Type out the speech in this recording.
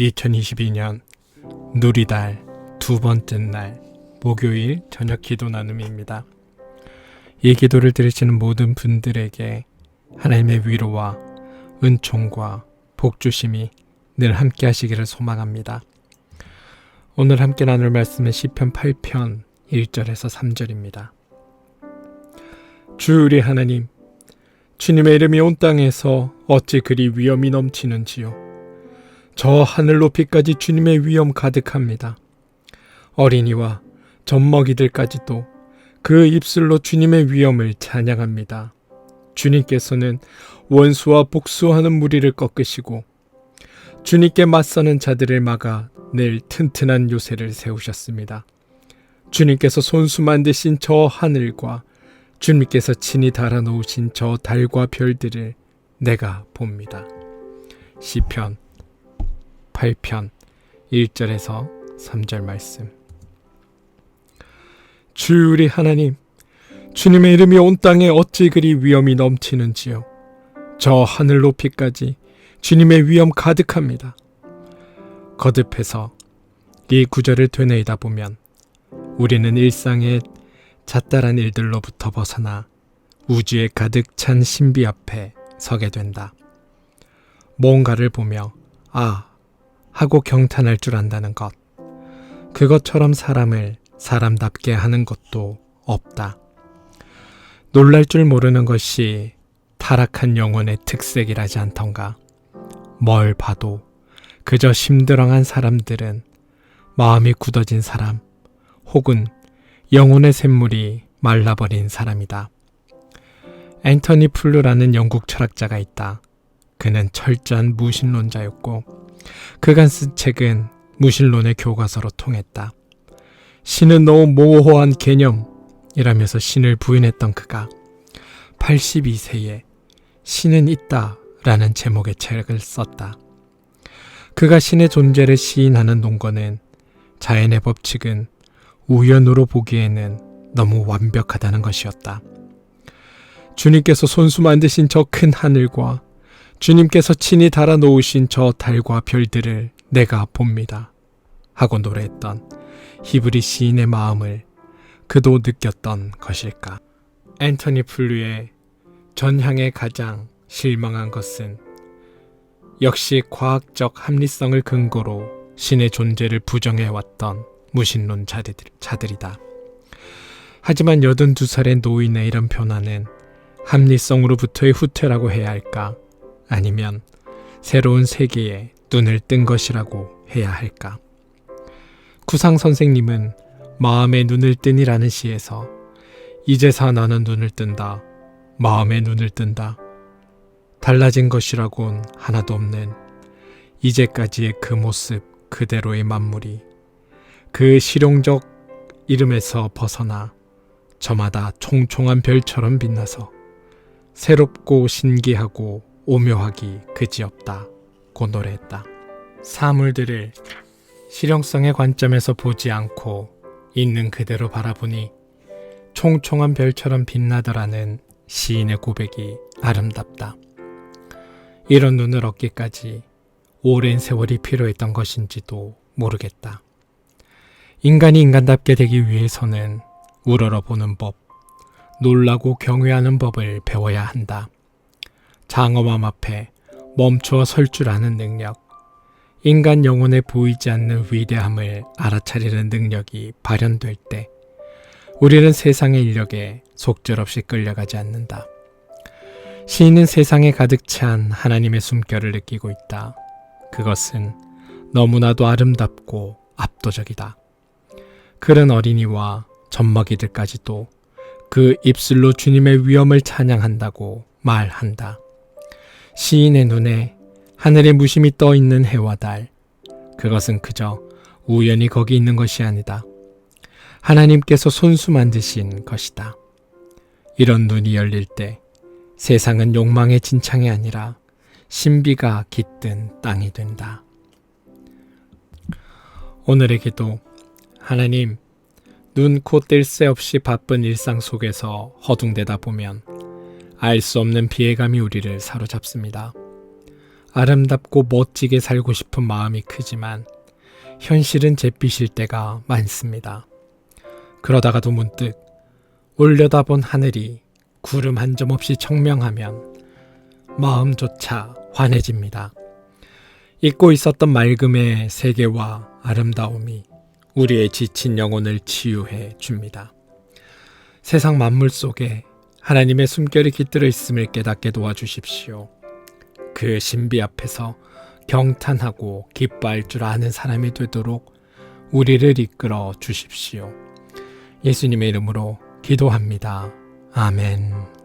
2022년 누리달 두 번째 날 목요일 저녁 기도 나눔입니다. 이 기도를 들으시는 모든 분들에게 하나님의 위로와 은총과 복주심이 늘 함께 하시기를 소망합니다. 오늘 함께 나눌 말씀은 시편 8편 1절에서 3절입니다. 주 우리 하나님 주님의 이름이 온 땅에서 어찌 그리 위엄이 넘치는지요. 저 하늘 높이까지 주님의 위엄 가득합니다. 어린이와 젖먹이들까지도 그 입술로 주님의 위엄을 찬양합니다. 주님께서는 원수와 복수하는 무리를 꺾으시고 주님께 맞서는 자들을 막아 늘 튼튼한 요새를 세우셨습니다. 주님께서 손수 만드신 저 하늘과 주님께서 친히 달아놓으신 저 달과 별들을 내가 봅니다. 시편 8편 1절에서 3절 말씀. 주 우리 하나님, 주님의 이름이 온 땅에 어찌 그리 위엄이 넘치는지요. 저 하늘 높이까지 주님의 위엄 가득합니다. 거듭해서 이 구절을 되뇌이다 보면 우리는 일상의 잣다란 일들로부터 벗어나 우주에 가득 찬 신비 앞에 서게 된다. 뭔가를 보며 아 하고 경탄할 줄 안다는 것. 그것처럼 사람을 사람답게 하는 것도 없다. 놀랄 줄 모르는 것이 타락한 영혼의 특색이라지 않던가. 뭘 봐도 그저 심드렁한 사람들은 마음이 굳어진 사람 혹은 영혼의 샘물이 말라버린 사람이다. 앤터니 플루라는 영국 철학자가 있다. 그는 철저한 무신론자였고 그가 쓴 책은 무신론의 교과서로 통했다. 신은 너무 모호한 개념이라면서 신을 부인했던 그가 82세에 신은 있다 라는 제목의 책을 썼다. 그가 신의 존재를 시인하는 논거는 자연의 법칙은 우연으로 보기에는 너무 완벽하다는 것이었다. 주님께서 손수 만드신 저 큰 하늘과 주님께서 친히 달아 놓으신 저 달과 별들을 내가 봅니다. 하고 노래했던 히브리 시인의 마음을 그도 느꼈던 것일까. 앤토니 플루의 전향에 가장 실망한 것은 역시 과학적 합리성을 근거로 신의 존재를 부정해왔던 무신론 자들이다. 하지만 82살의 노인의 이런 변화는 합리성으로부터의 후퇴라고 해야 할까? 아니면 새로운 세계에 눈을 뜬 것이라고 해야 할까? 구상 선생님은 마음의 눈을 뜬이라는 시에서 이제서 나는 눈을 뜬다. 마음의 눈을 뜬다. 달라진 것이라곤 하나도 없는 이제까지의 그 모습 그대로의 만물이 그 실용적 이름에서 벗어나 저마다 총총한 별처럼 빛나서 새롭고 신기하고 오묘하기 그지없다 고 노래했다. 사물들을 실용성의 관점에서 보지 않고 있는 그대로 바라보니 총총한 별처럼 빛나더라는 시인의 고백이 아름답다. 이런 눈을 얻기까지 오랜 세월이 필요했던 것인지도 모르겠다. 인간이 인간답게 되기 위해서는 우러러보는 법, 놀라고 경외하는 법을 배워야 한다. 장엄함 앞에 멈춰 설 줄 아는 능력, 인간 영혼에 보이지 않는 위대함을 알아차리는 능력이 발현될 때 우리는 세상의 인력에 속절없이 끌려가지 않는다. 시인은 세상에 가득 찬 하나님의 숨결을 느끼고 있다. 그것은 너무나도 아름답고 압도적이다. 그런 어린이와 젖먹이들까지도 그 입술로 주님의 위엄을 찬양한다고 말한다. 시인의 눈에 하늘에 무심히 떠 있는 해와 달, 그것은 그저 우연히 거기 있는 것이 아니다. 하나님께서 손수 만드신 것이다. 이런 눈이 열릴 때 세상은 욕망의 진창이 아니라 신비가 깃든 땅이 된다. 오늘의 기도 하나님 눈, 코, 뜰 새 없이 바쁜 일상 속에서 허둥대다 보면 알 수 없는 비애감이 우리를 사로잡습니다. 아름답고 멋지게 살고 싶은 마음이 크지만 현실은 잿빛일 때가 많습니다. 그러다가도 문득 올려다본 하늘이 구름 한 점 없이 청명하면 마음조차 환해집니다. 잊고 있었던 맑음의 세계와 아름다움이 우리의 지친 영혼을 치유해 줍니다. 세상 만물 속에 하나님의 숨결이 깃들어 있음을 깨닫게 도와주십시오. 그 신비 앞에서 경탄하고 기뻐할 줄 아는 사람이 되도록 우리를 이끌어 주십시오. 예수님의 이름으로 기도합니다. 아멘.